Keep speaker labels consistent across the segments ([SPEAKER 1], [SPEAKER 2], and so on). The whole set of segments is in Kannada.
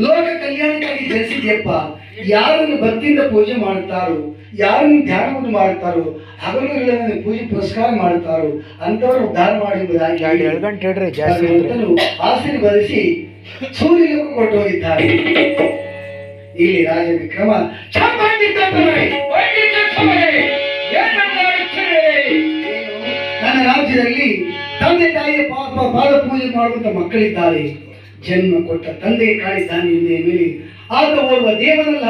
[SPEAKER 1] ಲೋಕ ಕಲ್ಯಾಣಕ್ಕಾಗಿ ಜನಿಸಿದ್ಯಪ್ಪ. ಯಾರನ್ನು ಭಕ್ತಿಯಿಂದ ಪೂಜೆ ಮಾಡುತ್ತಾರೋ ಯಾರನ್ನು ಧ್ಯಾನವನ್ನು ಮಾಡುತ್ತಾರೋ ಹಗಲುಗಳಲ್ಲಿ ಪೂಜೆ ಪುರಸ್ಕಾರ ಮಾಡುತ್ತಾರೋ ಅಂತವರು ಉದ್ಧಾರ ಮಾಡಿ ಆಶೀರ್ವದಿಸಿ ಸೂರ್ಯನಿಗೂ ಕೊಟ್ಟು ಹೋಗಿದ್ದಾರೆ. ಇಲ್ಲಿ ರಾಜ ವಿಕ್ರಮ? ನನ್ನ ರಾಜ್ಯದಲ್ಲಿ ತಂದೆ ತಾಯಿಯ ಪಾಪ ಪಾದ ಪೂಜೆ ಮಾಡುವಂತ ಮಕ್ಕಳಿದ್ದಾರೆ. ಜನ್ಮ ಕೊಟ್ಟ ತಂದೆ ಕಾಣಿದ್ದಾನೆ ಎಂದೇ ಮೇಲೆ ಆತ ಓರ್ವ ದೇವನಲ್ಲ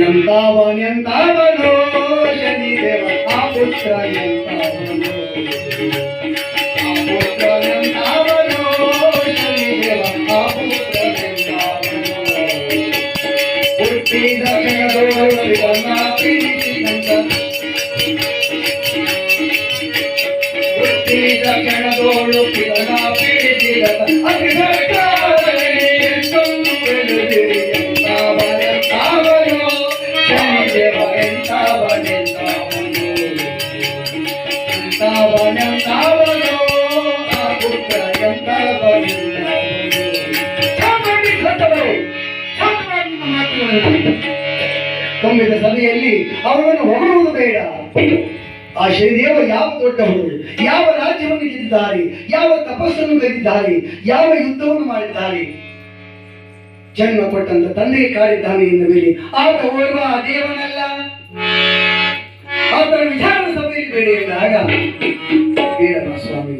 [SPEAKER 1] ಎಂತಾವನೆಂತಾವನೋ ಪುತ್ರ ಎಂತಾವನೋ ಆ ಪುತ್ರ ಎಂತಾವನೋ ಆ ಪುತ್ರ ಎಂತಾವನೋ ತುಂಬಿದ ಸಭೆಯಲ್ಲಿ ಅವರನ್ನು ಹೊಗಳುವುದು ಬೇಡ. ಆ ಶ್ರೀದೇವ ಯಾವ ದೊಡ್ಡವರು ಯಾವ ರಾಜ್ಯವನ್ನು ಗೆದ್ದಿದ್ದಾರೆ? ಯಾವ ತಪಸ್ಸನ್ನು ಗೆದ್ದಿದ್ದಾರೆ? ಯಾವ ಯುದ್ಧವನ್ನು ಮಾಡಿದ್ದಾರೆ? ಜನ್ಮ ಕೊಟ್ಟಂತ ತಂದೆಗೆ ಕಾಡಿದ್ದಾನೆ ಎಂದ ಮೇಲೆ ಆತ ಓರ್ವ ದೇವನಲ್ಲ. ಆತನ ವಿಚಾರ ಸಭೆಯಲ್ಲಿ ಬೇಡ ಎಂದಾಗ ಬೇಡ ಸ್ವಾಮಿ,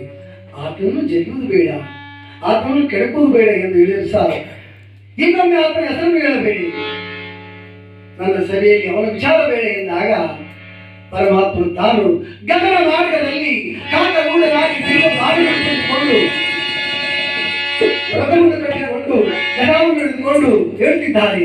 [SPEAKER 1] ಆತನನ್ನು ಜಗಿಯುವುದು ಬೇಡ, ಆತನನ್ನು ಕೆಡಕುವುದು ಬೇಡ ಎಂದು ಹೇಳಿದ್ರು ಸಹ ಇನ್ನೊಮ್ಮೆ ಆತನ ಹೆಸರನ್ನು ಹೇಳಬೇಡಿ. ನನ್ನ ಸಭೆಯಲ್ಲಿ ಅವನ ವಿಚಾರ ಬೇಡ ಎಂದಾಗ ಪರಮಾತ್ಮ ತಾನು ಗಗನ ಮಾರ್ಗದಲ್ಲಿ ಬಾವಿಯನ್ನು ತೆಗೆದುಕೊಂಡು ರಥವನ್ನು ಕಟ್ಟಿಕೊಂಡು ಜನವನ್ನು ಹಿಡಿದುಕೊಂಡು ಹೇಳ್ತಿದ್ದಾರೆ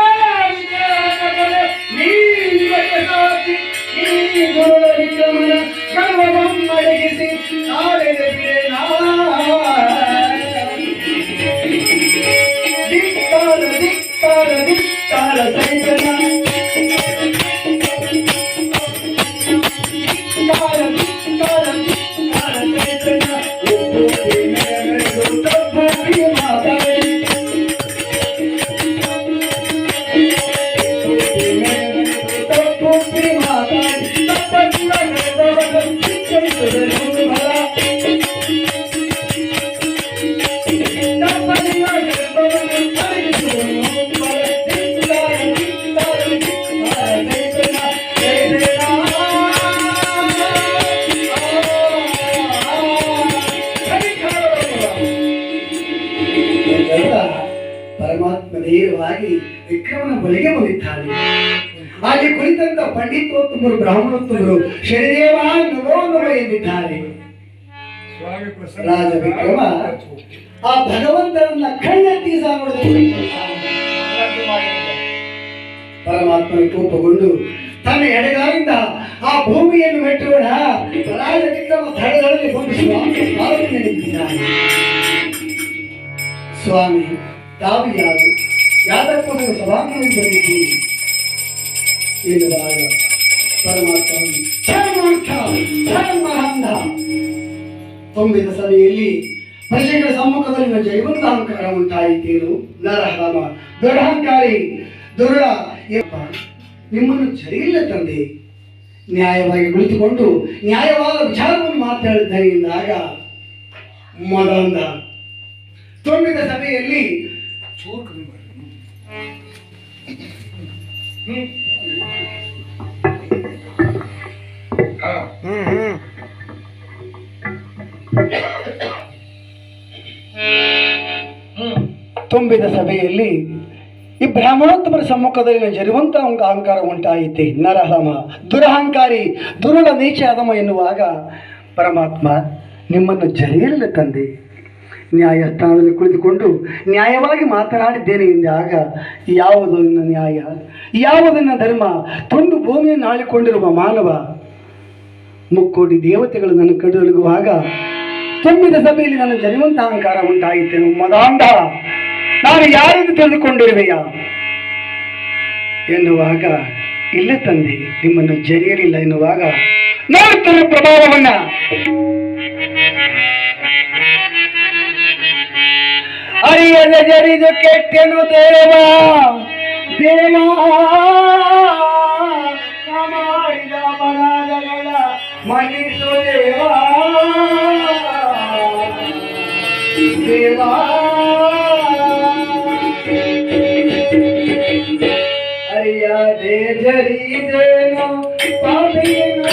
[SPEAKER 1] ನೇರವಾಗಿ ವಿಕ್ರಮನ ಬಳಿಗೆ ಬಂದಿದ್ದಾನೆ ಅಲ್ಲಿ ಕುಳಿತಂತ ಪಂಡಿತೋತ್ತಮರು ಬ್ರಾಹ್ಮಣೋತ್ತಮರು ಶನಿದೇವ ನಮೋ ನಮ ಎಂದಿದ್ದಾರೆ ರಾಜ ವಿಕ್ರಮ ಆ ಭಗವಂತನನ್ನ ಕಣ್ಣೆತ್ತಿ ಸಾಗುವುದಕ್ಕೆ ಪರಮಾತ್ಮನ ಕೋಪಗೊಂಡು ತನ್ನ ಎಡಗಾಲಿಂದ ಆ ಭೂಮಿಯನ್ನು ಮೆಟ್ಟೋಣ ರಾಜ ವಿಕ್ರಮ ಧಡಗಳಲ್ಲಿ ಬಂದು ಸ್ವಾಮಿ ಪಾದಕ್ಕೆ ನಿಂತಿದ್ದಾನೆ ಸ್ವಾಮಿ ತಾವು ಯಾರು ಯಾದಕ್ಕೂ ಸಭಾಂಗಣದಲ್ಲಿ ಬಂದಿದ್ದೀರಿ ಎನ್ನುವಾಗ ಪರಮಾತ್ಮ ತುಂಬಿದ ಸಭೆಯಲ್ಲಿ ಪ್ರಜೆಗಳ ಸಮ್ಮುಖದಲ್ಲಿ ಜೈವಂತ ಅಹಂಕಾರ ಉಂಟಾಯಿತೇನು? ನರಹರಾಮ ದುರಹಂಕಾರಿ, ದುರ ನಿಮ್ಮನ್ನು ಸರಿಯಿಲ್ಲ ತಂದೆ, ನ್ಯಾಯವಾಗಿ ಕುಳಿತುಕೊಂಡು ನ್ಯಾಯವಾದ ವಿಚಾರವನ್ನು ಮಾತಾಡಿದ್ದಾರೆ ಎಂದಾಗ ಮದಂದ ತುಂಬಿದ ಸಭೆಯಲ್ಲಿ
[SPEAKER 2] ಚೂರು ಹ್ಮ್
[SPEAKER 1] ತುಂಬಿದ ಸಭೆಯಲ್ಲಿ ಈ ಬ್ರಾಹ್ಮಣೋತ್ತಮರ ಸಮ್ಮುಖದಲ್ಲಿ ಜರುವಂತ ಒಂದು ಅಹಂಕಾರ ಉಂಟಾಯಿತೆ. ನರಹಮ, ದುರಹಂಕಾರಿ, ದುರುಳ ನೀಚ ಅದಮ ಎನ್ನುವಾಗ ಪರಮಾತ್ಮ ನಿಮ್ಮನ್ನು ಜರಿಯಲ್ಲ ತಂದೆ. ನ್ಯಾಯಸ್ಥಾನದಲ್ಲಿ ಕುಳಿತುಕೊಂಡು ನ್ಯಾಯವಾಗಿ ಮಾತನಾಡಿದ್ದೇನೆ ಎಂದಾಗ ಯಾವುದು ನನ್ನ ನ್ಯಾಯ? ಯಾವುದನ್ನ ಧರ್ಮ? ತುಂಡು ಭೂಮಿಯನ್ನು ಆಳಿಕೊಂಡಿರುವ ಮಾನವ? ಮುಕ್ಕೋಟಿ ದೇವತೆಗಳು ನನ್ನ ಕಡಲುಗುವಾಗ ತುಂಬಿದ ಸಭೆಯಲ್ಲಿ ನನ್ನ ಜನಿವಂತ ಅಹಂಕಾರ ಉಂಟಾಯಿತೇನು ಮದಾಂಧ ನಾನು ಯಾರೆಂದು ತಿಳಿದುಕೊಂಡಿರುವೆಯಾ? ಎನ್ನುವಾಗ, ಇಲ್ಲ ತಂದೆ, ನಿಮ್ಮನ್ನು ಜರಿಯಲಿಲ್ಲ ಎನ್ನುವಾಗ ನೋಡುತ್ತಿರುವ ಪ್ರಭಾವವನ್ನ ಅರಿಯದ ಜರಿದು ಕೆಟ್ಟೆನು ದೇವ ದೇವ. ಮಾಡಿದ ಅಪರಾಧಗಳ ಮನಿಸು ದೇವ. ದೇವ. ಅರಿಯದೆ ಜರಿದೇನು ಪಾಪಿನ